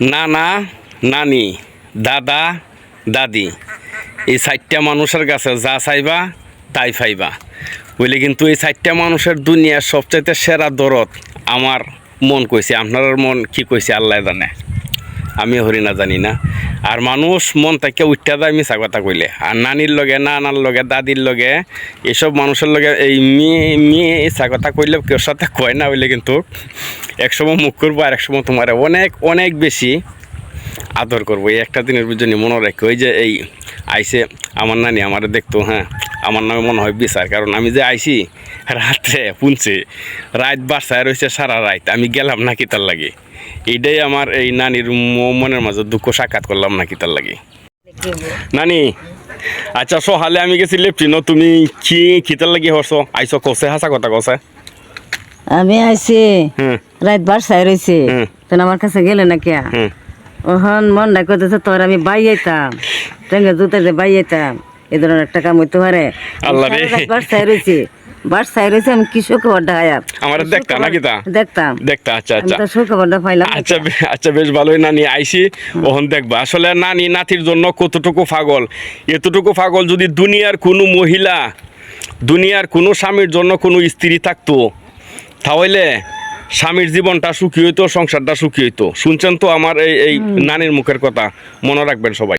নানা, নানি, দাদা, দাদি। এই চারটা মানুষের কাছে যা চাইবা, তাই ফাইবা বলে কিন্তু এই চারটা মানুষের দুনিয়ার সবচাইতে সেরা দরদ আমার মন কইছে। আপনার মন কি কইছে? আল্লাহ জানে। আমি হরি না জানি না। আর মানুষ মন থেকে উঠতে যায় মিছা কথা কইলে। আর নানির লগে, নানার লগে, দাদির লগে, এসব মানুষের লগে এই মেয়ে মেয়ে ইচ্ছা কথা কইলে কেউ সাথে কয় না, হইলে কিন্তু একসময় মুখ করব আর একসময় তোমার অনেক অনেক বেশি আদর করব। এই একটা দিনের জন্য মনে রাখি, ওই যে এই আইসে আমার নানি আমার দেখতো হ্যাঁ। আমার নামে মনে হয় বিচার কারণ আমি যে আইসি রাত্রে পুনছে রাত বাসায় রয়েছে সারা রাত আমি গেলাম নাকি তার লাগে। এইটাই আমার এই নানির মনের মাঝে দুঃখ সাক্ষাৎ করলাম নাকি তার লাগে। নানি আচ্ছা সহালে আমি গেছি লেপটিনো তুমি কি খিতার লাগি হরছো? আইসো কষে হাসা কথা কষে আমি আইছি রাত বারসায় রয়েছে। তখন আমার কাছে গেলে না কিয়া হুম। ওহন মন না করতেছে তোর আমি বাইয়াইতাম টেঙ্গে জুতে যে বাইয়াইতাম। এ ধরনের একটা কাম হইতে পারে। আল্লাহ রে। বারসায় রয়েছে বারসায় রয়েছে আমি কি সুখবর ডাহায়া আমার দেখতা নাকি তা? দেখতাম। দেখতা আচ্ছা আচ্ছা। পাইলাম। আচ্ছা আচ্ছা বেশ ভালোই নানি আইসি ওহন দেখবা। আসলে নানি নাতির জন্য কতটুকু পাগল? এতটুকু পাগল যদি দুনিয়ার কোনো মহিলা দুনিয়ার কোনো স্বামীর জন্য কোনো স্ত্রী থাকতো তাহলে স্বামীর জীবনটা সুখী হইতো সংসারটা সুখী হইতো। শুনছেন তো আমার এই এই নানির মুখের কথা? মনে রাখবেন সবাই।